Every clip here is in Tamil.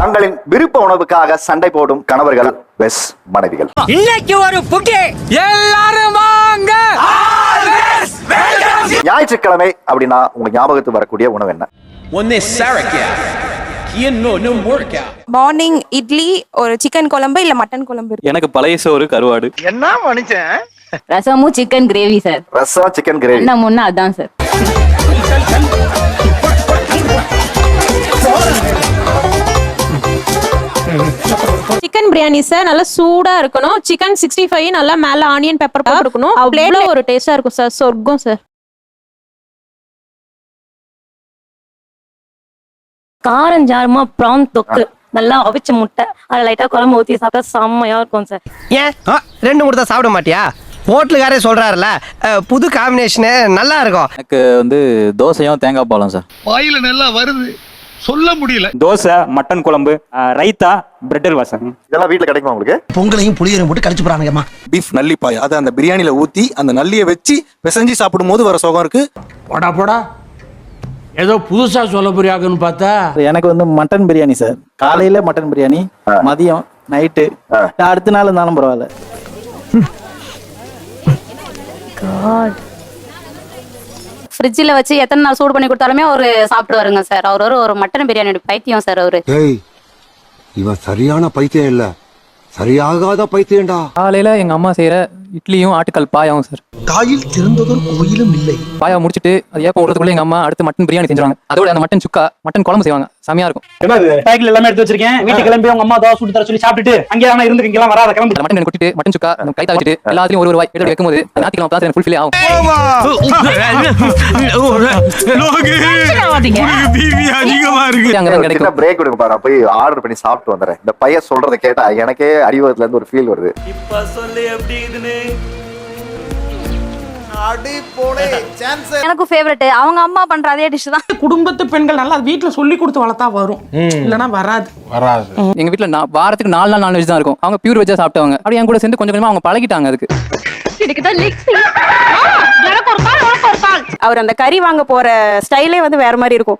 தங்களின் விருப்ப உணவுக்காக சண்டை போடும் கணவர்கள் வெஸ் மனைவிகள். இன்னைக்கு ஒரு புட்டி எல்லாரும் வாங்க. ஞாயிற்றுக்கிழமை அப்படின்னா உங்களுக்கு ஞாபகத்துக்கு வரக்கூடிய உணவு என்ன? ஒன்னே. மார்னிங் இட்லி ஒரு சிக்கன் குழம்பு இல்ல மட்டன் குழம்பு இருக்கு. எனக்கு பழைய சோறு கருவாடு. ரசமும் சிக்கன் கிரேவி சார் ரசம் சிக்கன் கிரேவி என்ன முன்னா அதான் சார் சிக்கன் பிரியாணி சார் நல்லா சூடா இருக்கணும். சிக்கன் சிக்ஸ்டி ஃபைவ் நல்லா மேல ஆனியன் பெப்பர் போட்டுக்கணும் அவ்வளோ ஒரு டேஸ்டா இருக்கும் சார் சொர்க்கம் சார் காரம் ஜாரமா ப்ரான் தொக்கு. நல்லா அவிச்ச முட்டை. அதை லைட்டா குழம்பு ஊத்தி சாப்பிட்டா செம்மையா இருக்கும் சார் ஏன்? ரெண்டு கொடுத்தா சாப்பிட மாட்டியா? ஹோட்டலுக்காரே சொல்றாருல புது காம்பினேஷனு நல்லா இருக்கும். எனக்கு வந்து தோசையும் தேங்காய் பாலம் சார் வாயில நல்லா வருது. சொல்ல முடியல. தோசை மட்டன் குழம்பு ரைத்தா பிரெட் அல்வா சார் இதெல்லாம் வீட்டுல கிடைக்குமா உங்களுக்கு? பொங்கலையும் புளியரையும் போட்டு கடிச்சு போறானுங்கம்மா. பீஃப் நல்லிப்பாய்? அதை அந்த பிரியாணியில ஊத்தி அந்த நல்லியை வச்சு பிசைஞ்சு சாப்பிடும் போது வர சுகம் இருக்கு. போடா போடா. ஏதோ புதுசா சொல்ல போறியாக்குன்னு பார்த்தா. எனக்கு வந்து மட்டன் பிரியாணி சார். காலையில மட்டன் பிரியாணி மதியம் நைட்டு. அடுத்த நாள் இருந்தாலும் பரவாயில்ல. ஃப்ரிட்ஜில் வச்சு எத்தனை நாள் சூடு பண்ணி கொடுத்தாலுமே ஒரு சாப்பிட்டு வருங்க சார். அவர் ஒரு ஒரு மட்டன் பிரியாணி பைத்தியம் சார் அவரு. ஏய் இவன் சரியான பைத்தியம் இல்ல. சரியாகாத பைத்தியம்டா. காலையில எங்க அம்மா செய்யற இட்லியும் ஆட்டுக்கால் பாயாவும் சார். தாயில் திறந்ததொரு கோயிலும் இல்லை. பாயா முடிச்சிட்டு அது ஏப்பம் விடுறதுக்குள்ள எங்க அம்மா அடுத்து மட்டன் பிரியாணி செஞ்சுருவாங்க. அதோட அந்த மட்டன் சுக்கா மட்டன் குழம்பு செய்வாங்க. செமையா இருக்கும். பேக்கில் எல்லாமே எடுத்து வச்சிருக்கேன். வீட்டுக்கு கிளம்பி உங்க அம்மா தோசை சுட்டு தர சொல்லி சாப்பிட்டுட்டு அங்கே தானே இருந்து இங்கெல்லாம் வராத கிளம்பி. மட்டன் கொட்டிட்டு மட்டன் சுக்கா கை வச்சுட்டு எல்லாத்தையும் ஒரு ஒரு வாய் எடுத்து வைக்கும்போது ஞாத்திக்கிழமை தான் எனக்கு ஃபுல்ஃபில் ஆகும். பிரேக் போய் ஆர்டர் பண்ணி சாப்பிட்டு வந்துடுறேன். இந்த பையன் சொல்றதை கேட்டா எனக்கே அடிவகத்துல இருந்து ஒரு ஃபீல் வருது. எனக்கு ஃபேவரட் அவங்க அம்மா பண்ற அதே டிஷ் தான். குடும்பத்து பெண்கள் நல்லா வீட்டுல சொல்லி கொடுத்து வளர்த்தா வரும். இல்லனா வராது. வராது. எங்க வீட்ல நான் வாரத்துக்கு நாலு நாள் நான்வெஜ் தான் இருக்கும். அவங்க பியூர் வெஜ்ஜா சாப்பிட்டவங்க. அப்படி என் கூட சேர்ந்து கொஞ்சம் கொஞ்சமா அவங்க பழகிட்டாங்க அதுக்கு. அவர் அந்த கறி வாங்க போற ஸ்டைலே வந்து வேற மாதிரி இருக்கும்.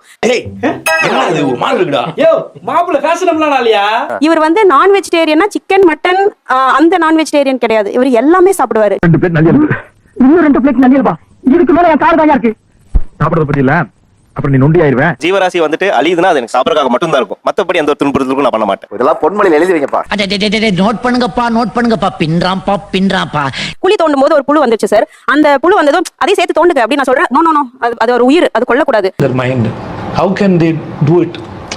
இவர் வந்து நான் வெஜிடேரியனா சிக்கன் மட்டன் அந்த நான் வெஜிடேரியன் கிடையாது. இவர் எல்லாமே சாப்பிடுவாரு. ரெண்டு பேர் நல்ல இன்னும் ரெண்டு பிளேட் நல்ல இதுக்கு மேல என் கால் தான் இருக்கு. சாப்பிடறத பத்தி இல்ல? அப்புறம் நீ நொண்டி ஆயிருவேன் ஜீவராசி வந்துட்டு அழியுதுன்னா அது எனக்கு சாப்பிடறதுக்காக மட்டும் தான் இருக்கும். மத்தபடி எந்த ஒரு துன்புறுத்தலுக்கும் நான் பண்ண மாட்டேன். இதெல்லாம் பொன்மொழியில் எழுதி வைங்கப்பா. நோட் பண்ணுங்கப்பா நோட் பண்ணுங்கப்பா. பின்றாம்பா பின்றாம்பா குழி தோண்டும் போது ஒரு புழு வந்துச்சு சார் அந்த புழு வந்ததும் அதே சேர்த்து தோண்டுங்க அப்படின்னு நான் சொல்றேன். நோ நோ நோ அது அது ஒரு உயிர். அது கொல்லக்கூடாது. Their mind. How can they do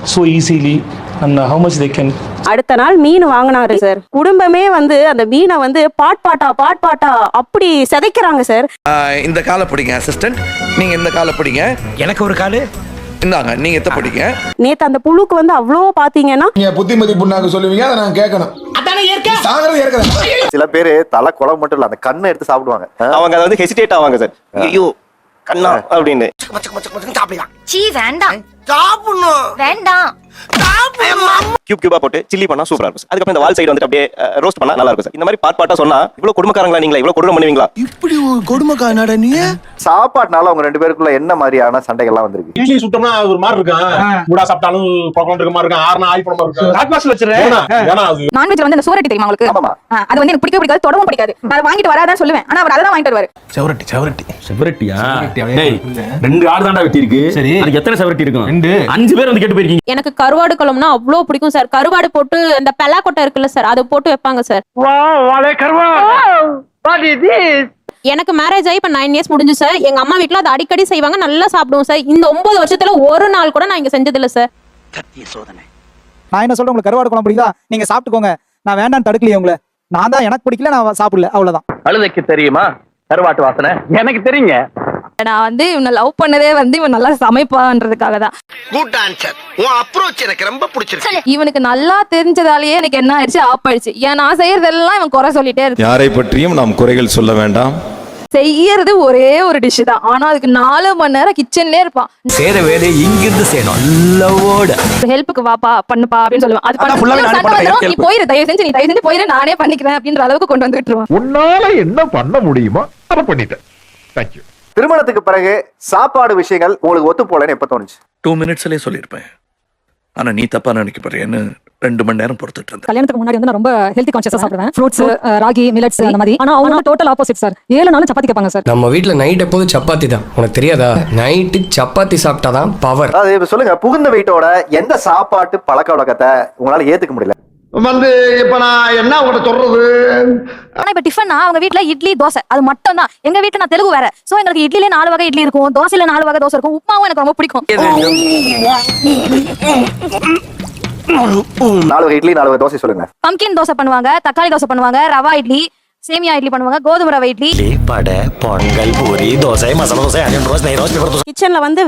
so easily and how much they can அடுத்த நாள் மீன் வாங்கினாரு சார் குடும்பமே வந்து அந்த மீனை வந்து பாட் பாட்டா பாட் பாட்டா அப்படி சிதைக்கிறாங்க சார் இந்த காலை பிடிங்க அசிஸ்டன்ட் நீங்க இந்த காலை பிடிங்க. எனக்கு ஒரு காலு? இந்தாங்க நீங்க எத்த பிடிங்க. நேத்து அந்த புழுக்கு வந்து அவ்வளோ பாத்தீங்கன்னா நீங்க புத்திமதி புண்ணாக்கு சொல்லுவீங்க அதை நான் கேட்கணும். சாகிறது ஏற்கனவே சில பேரு தலை குழம்பு மட்டும் இல்ல அந்த கண்ணை எடுத்து சாப்பிடுவாங்க. அவங்க அதை வந்து ஹெசிடேட் ஆவாங்க சார் ஐயோ கண்ணா அப்படின்னு. சீ வேண்டாம். வேண்டாம். கியூப் கியூபா போட்டு சில்லி பண்ணா சூப்பரா இருக்கும். அதுக்கப்புறம் இந்த வால் சைடு வந்துட்டு அப்படியே ரோஸ்ட் பண்ணா நல்லா இருக்கும் சார் இந்த மாதிரி பாட் பாட்டா சொன்னா இவ்வளவு குடும்பக்காரங்களா நீங்களா? இவ்வளவு கொடூரம் பண்ணுவீங்களா? இப்படி ஒரு கொடுமைக்காரனாடா நீ? சாப்பாட்டுனால அவங்க ரெண்டு பேருக்குள்ள என்ன மாதிரியான சண்டைகள்லாம் வந்திருக்கு? இட்லி சுட்டோம்னா ஒரு மாதிரி இருக்கும். மூடா சாப்பிட்டாலும் பக்கம் இருக்க மாதிரி இருக்கும். ஆறுனா ஆய் பண்ண மாதிரி இருக்கும். ஹாட் பாக்ஸ்ல நான்வெஜ்ல வந்து அந்த சூரட்டி தெரியுமா உங்களுக்கு? அது வந்து எனக்கு பிடிக்காது தொடவும் பிடிக்காது. நான் வாங்கிட்டு வராதான் சொல்லுவேன். ஆனா அவர் அதெல்லாம் வாங்கிட்டு வருவாரு. செவரட்டி செவரட்டி. செவரட்டியா? டேய் ரெண்டு ஆடு தாண்டா வெட்டி இருக்கு சரி. அதுக்கு எத்தனை செவரட்டி இருக்கும்? ரெண்டு. அஞ்சு பேர் வந்து கேட்டு போயிருக்கீங்க. எனக்கு கருவாடு குழம்புனா அவ்வளோ பிடிக்கும் சார். கருவாடு போட்டு இந்த பெலா கொட்டை இருக்குல்ல சார் அதை போட்டு வைப்பாங்க சார். எனக்கு மேரேஜ் ஆகி இப்போ நைன் இயர்ஸ் முடிஞ்சு சார். எங்க அம்மா வீட்டில் அதை அடிக்கடி செய்வாங்க நல்லா சாப்பிடுவோம் சார். இந்த ஒன்பது வருஷத்துல ஒரு நாள் கூட நான் இங்க செஞ்சதில்ல சார். நான் என்ன சொல்றேன் உங்களுக்கு கருவாடு குழம்பு பிடிக்குதா? நீங்க சாப்பிட்டுக்கோங்க. நான் வேண்டாம் தடுக்கலையே உங்களை. நான் தான் எனக்கு பிடிக்கல நான் சாப்பிடல. அவ்வளவுதான். அழுதைக்கு தெரியுமா? கருவாட்டு வாசனை. எனக்கு தெரியுங்க. நான் வந்து இவனை லவ் பண்ணதே வந்து இவன் நல்லா சமைப்பான்றதுக்காக தான். குட் ஆன்சர் உன் அப்ரோச் எனக்கு ரொம்ப பிடிச்சிருக்கு. இவனுக்கு நல்லா தெரிஞ்சதாலேயே எனக்கு என்ன ஆயிடுச்சு? ஆப் ஆயிடுச்சு. ஏன் நான் செய்யறதெல்லாம் இவன் குறை சொல்லிட்டே இருக்கு யாரை பற்றியும் நாம் குறைகள் சொல்ல வேண்டாம். செய்யறது ஒரே ஒரு டிஷ் தான். ஆனா அதுக்கு நாலு மணி நேரம் கிச்சன்லயே இருப்பான். செய்யற வேலையை இங்கிருந்து செய்யணும். நல்லவோட ஹெல்ப்புக்கு வாப்பா பண்ணுப்பா அப்படின்னு சொல்லுவான். அது பண்ண நீ போயிரு. தயவு செஞ்சு நீ தயவு செஞ்சு போயிரு. நானே பண்ணிக்கிறேன் அப்படின்ற அளவுக்கு கொண்டு வந்து விட்டுருவான் உன்னால என்ன பண்ண முடியுமோ அதை பண்ணிட்டேன். தேங்க்யூ திருமணத்துக்கு பிறகு சாப்பாடு விஷயங்கள் உங்களுக்கு ஒத்து போலன்னு எப்ப தோணுச்சு? டூ மினிட்ஸ்லயே சொல்லியிருப்பேன். ஆனா நீ தப்பா நினைக்க போறேன்னு ரெண்டு மணி நேரம் பொறுத்துட்டு இருந்தேன் கல்யாணத்துக்கு முன்னாடி வந்து நான் ரொம்ப ஹெல்த்தி கான்ஷியஸா சாப்பிடுவேன். ஃப்ரூட்ஸ் ராகி மில்லட்ஸ் அந்த மாதிரி. ஆனா அவங்க டோட்டல் ஆப்போசிட் சார் ஏழு நாளும் சப்பாத்தி கேட்பாங்க சார் நம்ம வீட்ல நைட் எப்போதும் சப்பாத்தி தான்? உனக்கு தெரியாதா? நைட்டு சப்பாத்தி சாப்பிட்டாதான் பவர் அதாவது இப்ப சொல்லுங்க புகுந்த வீட்டோட எந்த சாப்பாட்டு பழக்க வழக்கத்தை உங்களால ஏத்துக்க முடியல? வந்து இப்ப நான் என்ன உங்கள்கிட்ட சொல்றது? ஆனா இப்ப டிஃபன்னா அவங்க வீட்ல இட்லி தோசை. அது மட்டும் தான் எங்க வீட்டுல நான் தெலுங்கு வேற. சோ எங்களுக்கு இட்லிலே நாலு வகை இட்லி இருக்கும். தோசையில நாலு வகை தோசை இருக்கும். உப்புமாவும் எனக்கு ரொம்ப பிடிக்கும். நாலு வகை இட்லி நாலு வகை தோசை சொல்லுங்க. பம்கின் தோசை பண்ணுவாங்க தக்காளி தோசை பண்ணுவாங்க ரவா இட்லி சேமியா இட்லி பண்ணுவாங்க கோதுமை ரவை இட்லி. படை பொங்கல் பூரி தோசை மசாலா தோசை அஜன் ரோஸ் நெய் ரோஸ் பெப்பர் தோசை கிச்சன்ல வந்து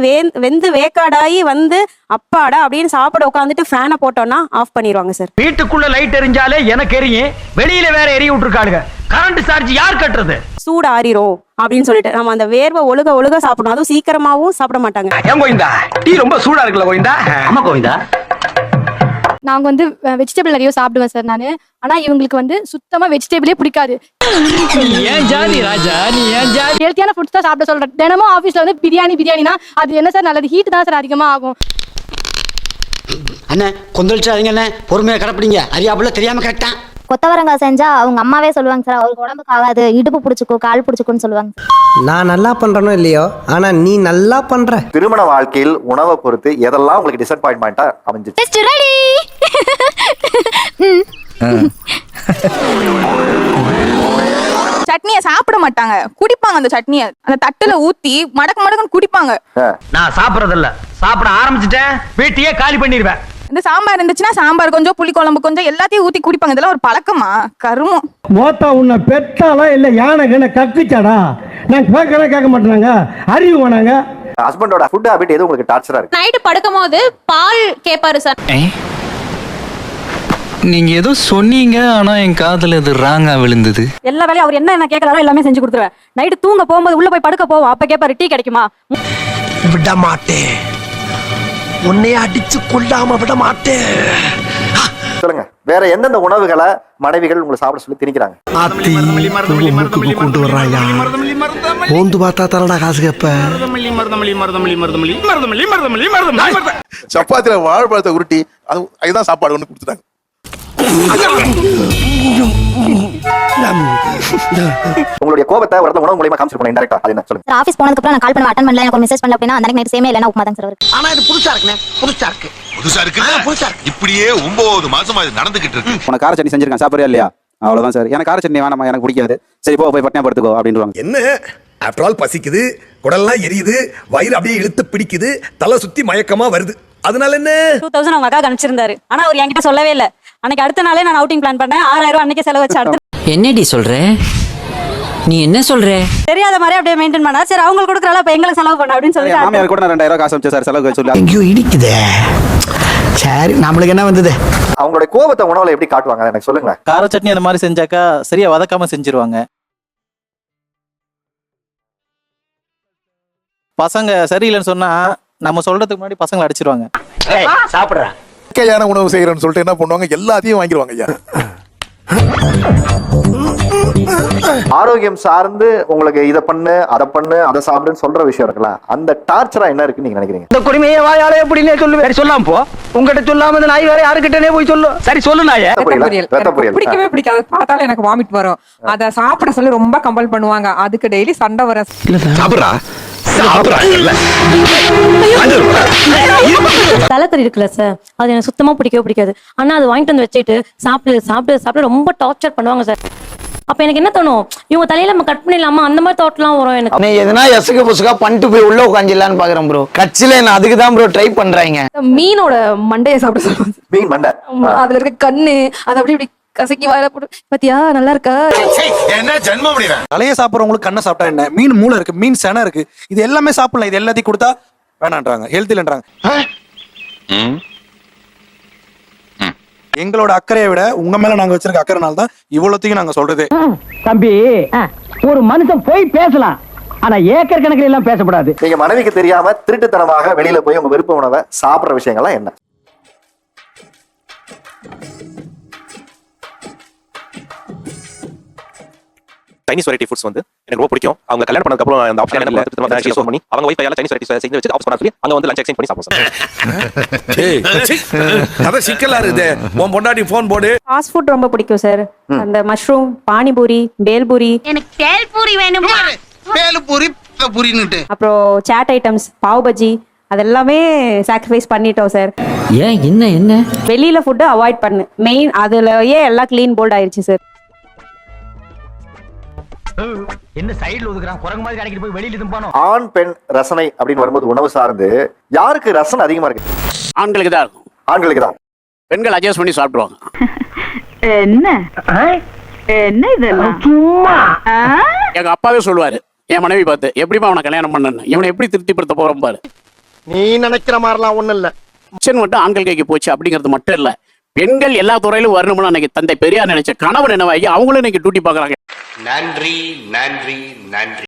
வெந்து வேக்காடாயி வந்து அப்பாடா அப்படின்னு சாப்பிட உட்காந்துட்டு ஃபேனை போட்டோம்னா ஆஃப் பண்ணிடுவாங்க சார் வீட்டுக்குள்ள லைட் எரிஞ்சாலே எனக்கு எரியும். வெளியில வேற எரிய விட்டுருக்காளுங்க கரண்ட் சார்ஜ் யார் கட்டுறது? சூடு ஆறிரும் அப்படின்னு சொல்லிட்டு நம்ம அந்த வேர்வை ஒழுக ஒழுக சாப்பிடணும். அதுவும் சீக்கிரமாவும் சாப்பிட மாட்டாங்க. ஏன் கோவிந்தா. டீ ரொம்ப சூடா இருக்குல்ல கோவிந்தா? ஆமா கோவிந்தா. நாங்க வந்து வெஜிடபிள் நிறைய சாப்பிடுவேன் சார் நானு. ஆனா இவங்களுக்கு வந்து சுத்தமா வெஜிடபிளே பிடிக்காது. ஏன் ஜாதி ராஜா? நீ ஏன் ஜாதி? ஹெல்த்தியான ஃபுட்ஸ் தான் சாப்பிட சொல்றேன். தினமும் ஆபீஸ்ல வந்து பிரியாணி பிரியாணினா அது என்ன சார் நல்லது. ஹீட் தான் சார் அதிகமா ஆகும். அண்ணே கொந்தளிச்சாதீங்க அண்ணே. பொறுமையா கடப்பிடிங்க. அறியாப்புல தெரியாம கரெக்டா கொத்தவரங்காய் செஞ்சா அவங்க அம்மாவே சொல்லுவாங்க சார் அவருக்கு உடம்புக்கு ஆகாது. இடுப்பு பிடிச்சிக்கோ கால் பிடிச்சிக்கோன்னு சொல்லுவாங்க நான் நல்லா பண்றனோ இல்லையோ? ஆனா நீ நல்லா பண்ற. திருமண வாழ்க்கையில் உணவை பொறுத்து எதெல்லாம் உங்களுக்கு டிசப்பாயின்மெண்டா அமைஞ்சிச்சு? ரெடி சட்னியை சாப்பிட மாட்டாங்க. குடிப்பாங்க அந்த சட்னியை. அந்த தட்டுல ஊத்தி மடக்கு மடக்குன்னு குடிப்பாங்க. நான் சாப்பிடறது இல்ல சாப்பிட ஆரம்பிச்சிட்டேன். வீட்டையே காலி பண்ணிடுவேன். இந்த சாம்பார் இருந்துச்சுன்னா சாம்பார் கொஞ்சம் புளி குழம்பு கொஞ்சம் எல்லாத்தையும் ஊத்தி குடிப்பாங்க. இதெல்லாம் ஒரு பழக்கமா? கருமம். மோத்தா உன்னை பெத்தாலா இல்ல யானை கண்ண கக்குச்சாடா? நான் கேட்கறேன் கேட்க மாட்டேனாங்க. அறிவு வேணாங்க. ஹஸ்பண்டோட ஃபுட் ஹாபிட் எது உங்களுக்கு டார்ச்சரா இருக்கு. நைட்டு படுக்கும் போது பால் கேட்பாரு சார். நீங்க ஏதோ சொன்னீங்க ஆனா என் காதுல இது ராங்கா விழுந்தது. எல்லா வேலையும் அவர் என்ன என்ன கேட்கறாரோ எல்லாமே செஞ்சு கொடுத்துருவேன். நைட்டு தூங்க போகும்போது உள்ள போய் படுக்க போவோம் அப்ப கேட்பாரு டீ கிடைக்குமா? விட மாட்டேன். உன்னைய அடிச்சு கொள்ளாம விட மாட்டேன். சொல்லுங்க வேற எந்தெந்த உணவுகளை மனைவிகள் உங்களை சாப்பிட சொல்லி திணிக்கிறாங்க? ஆத்தி மூக்குக்கு கொண்டு வர்றாயா? ஓந்து பார்த்தா தரடா காசு கேப்ப. சப்பாத்தில வாழைப்பழத்தை உருட்டி அது அதுதான் சாப்பாடு ஒண்ணு கொடுத்துட்டாங்க. உங்களுடைய கோபத்தை ஒரு உணவு மூலியமா காமிச்சிருக்கணும் இன்டெரக்டா அது என்ன? சொல்லுங்க. ஆஃபீஸ் போனதுக்கு அப்புறம் நான் கால் பண்ண அட்டன் பண்ணல எனக்கு மெசேஜ் பண்ணல அப்படின்னா அந்த நைட் சேமே இல்லைன்னா உப்புமா தான் சார் இருக்கு ஆனா இது புதுசா இருக்குண்ணே புதுசா இருக்கு. புதுசா இருக்கு? புதுசா இருக்கு. இப்படியே ஒன்பது மாசமா இது நடந்துகிட்டு இருக்கு. உனக்கு கார சட்னி செஞ்சிருக்கேன் சாப்பிடுறியா இல்லையா? அவ்வளவுதான் சார் எனக்கு கார சட்னி வேணாமா எனக்கு பிடிக்காது. சரி போ போய் பட்டினா படுத்துக்கோ அப்படின்றாங்க என்ன? ஆஃப்டர் ஆல் பசிக்குது குடல்லாம் எரியுது வயிறு அப்படியே இழுத்து பிடிக்குது தலை சுத்தி மயக்கமா வருது. அதனால என்ன? டூ தௌசண்ட் அவங்க அக்கா அனுப்பிச்சிருந்தாரு. ஆனா அவர் என்கிட்ட சொல்லவே இல்ல. அன்னைக்கு அடுத்த நாளே நான் அவுட்டிங் பிளான் பண்ணேன். ஆறாயிரம் ரூபாய் அன்னைக்கு செலவு வச்சு அடுத்த என்னடி சொல்ற? நீ என்ன சொல்ற? தெரியாத மாதிரி அப்படியே மெயின்டைன் பண்ணா சரி அவங்களுக்கு கொடுக்குறால அப்ப எங்களுக்கு செலவு பண்ண அப்படின்னு அடுத்த- மாமியார் கூட நான் ரெண்டாயிரம் காசு வச்சேன் சார். செலவு சொல்லி. எங்கேயோ இடிக்குதே. சரி நம்மளுக்கு என்ன வந்தது? அவங்களுடைய கோபத்தை உணவுல எப்படி காட்டுவாங்க? எனக்கு சொல்லுங்களேன். கார சட்னி அந்த மாதிரி செஞ்சாக்கா சரியா வதக்காம செஞ்சிருவாங்க. பசங்க சரியில்லைன்னு சொன்னா நம்ம சொல்றதுக்கு முன்னாடி பசங்களை அடிச்சிருவாங்க. சாப்பிடுறேன் இயற்கையான உணவு செய்யறேன்னு சொல்லிட்டு என்ன பண்ணுவாங்க? எல்லாத்தையும் வாங்கிடுவாங்க ஐயா. ஆரோக்கியம் சார்ந்து உங்களுக்கு இதை பண்ணு அதை பண்ணு அதை சாப்பிடுன்னு சொல்ற விஷயம் இருக்குல்ல அந்த டார்ச்சரா என்ன இருக்குன்னு நீங்க நினைக்கிறீங்க? இந்த குடிமையை வாயால எப்படின்னே சொல்லு. சரி சொல்லாம போ. உங்ககிட்ட சொல்லாம இந்த நாய் வேற யாருக்கிட்டனே போய் சொல்லு. சரி சொல்லு நாயே. பிடிக்கவே பிடிக்காது. பார்த்தாலே எனக்கு வாமிட் வரும். அத சாப்பிட சொல்லி ரொம்ப கம்பல் பண்ணுவாங்க. அதுக்கு டெய்லி சண்டை வர சாப்பிடுறா? தலைக்கறி இருக்குல்ல சார் அது எனக்கு சுத்தமா பிடிக்கவே பிடிக்காது. ஆனா அது வாங்கிட்டு வந்து வச்சுட்டு சாப்பிடு சாப்பிடு சாப்பிடு ரொம்ப டார்ச்சர் பண்ணுவாங்க சார் அப்ப எனக்கு என்ன தோணும்? இவங்க தலையில நம்ம கட் பண்ணிடலாமா? அந்த மாதிரி தாட்லாம் வரும் எனக்கு. நீ எதனா எசுக்கு புசுக்கா பண்ணிட்டு போய் உள்ள உட்காந்துலான்னு பாக்குறேன் ப்ரோ கட்சியில நான் அதுக்கு தான் ப்ரோ ட்ரை பண்றாங்க? மீனோட மண்டையை சாப்பிட சொல்லுவாங்க மீன் மண்டை. அதுல இருக்க கண்ணு அது அப்படி இப்படி கசக்கி வாயில போட்டு பாத்தியா? நல்லா இருக்கா என்ன ஜென்மம் முடியல தலைய சாப்பிட்றவங்களுக்கு கண்ணை சாப்பிட்டா என்ன? மீன் மூளை இருக்கு மீன் செனை இருக்கு. இது எல்லாமே சாப்பிடலாம். இது எல்லாத்தையும் கொடுத்தா வேணான்றாங்க. ஹெல்த் இல்லைன்றாங்க. எங்களோட அக்கறையை விட உங்க மேல நாங்க வச்சிருக்க அக்கறைனால தான் இவ்வளோத்தையும் நாங்க சொல்றதே. தம்பி. ஒரு மனுஷன் போய் பேசலாம். ஆனா ஏக்கர் கணக்கில் எல்லாம் பேசக்கூடாது. நீங்க மனைவிக்கு தெரியாம திருட்டுத்தனமாக வெளியில போய் உங்க விருப்ப உணவை சாப்பிடுற விஷயங்கள்லாம் என்ன? சைனீஸ் வெரைட்டி ஃபுட்ஸ் வந்து எனக்கு ரொம்ப பிடிக்கும். அவங்க கல்யாணம் பண்ணதுக்கு அப்புறம் அந்த ஆப்ஷன் என்ன பண்ணி அவங்க வைஃப் சைனீஸ் வெரைட்டி செஞ்சு வச்சு ஆப்ஸ் பண்ணி அங்க வந்து லஞ்ச் எக்ஸ்சேஞ்ச் பண்ணி சாப்பிடுவோம் சார். அதான் சிக்கலா இருக்குது. உன் பொண்டாட்டி போன் போடு. ஃபாஸ்ட் ஃபுட் ரொம்ப பிடிக்கும் சார். அந்த மஷ்ரூம் பானிபூரி பேல்பூரி. எனக்கு பேல்பூரி வேணும்? பேலு பூரி பூரின்னுட்டு அப்புறம் சாட் ஐட்டம்ஸ் பாவ் பஜ்ஜி அதெல்லாமே சாக்ரிஃபைஸ் பண்ணிட்டோம் சார். ஏன் என்ன என்ன? வெளியில ஃபுட்டு அவாய்ட் பண்ணு. மெயின் அதுலயே எல்லாம் க்ளீன் போல்ட் ஆயிருச்சு சார். என்ன சைடுல ஒதுக்குறான்? குரங்கு மாதிரி கடைக்கு போய் வெளியில இதும் ஆண் பெண் ரசனை அப்படின்னு வரும்போது உணவு சார்ந்து யாருக்கு ரசனை அதிகமா இருக்கு? ஆண்களுக்கு தான் இருக்கும். ஆண்களுக்கு தான். பெண்கள் அட்ஜஸ்ட் பண்ணி சாப்பிடுவாங்க என்ன? என்ன இதெல்லாம்? சும்மா. எங்க அப்பாவே சொல்லுவாரு என் மனைவி பார்த்து எப்படிமா அவனை கல்யாணம் பண்ணணும் இவனை எப்படி திருப்திப்படுத்த போறோம் பாரு. நீ நினைக்கிற மாதிரிலாம் ஒண்ணும் இல்ல. கிச்சன் மட்டும் ஆண்கள் கைக்கு போச்சு அப்படிங்கிறது மட்டும் இல்ல பெண்கள் எல்லா துறையிலும் வரணும்னு அன்னைக்கு தந்தை பெரியார் நினைச்ச கணவன் என்னவாகி அவங்களும் இன்னைக்கு டியூட்டி பாக்குறாங்க நன்றி நன்றி நன்றி.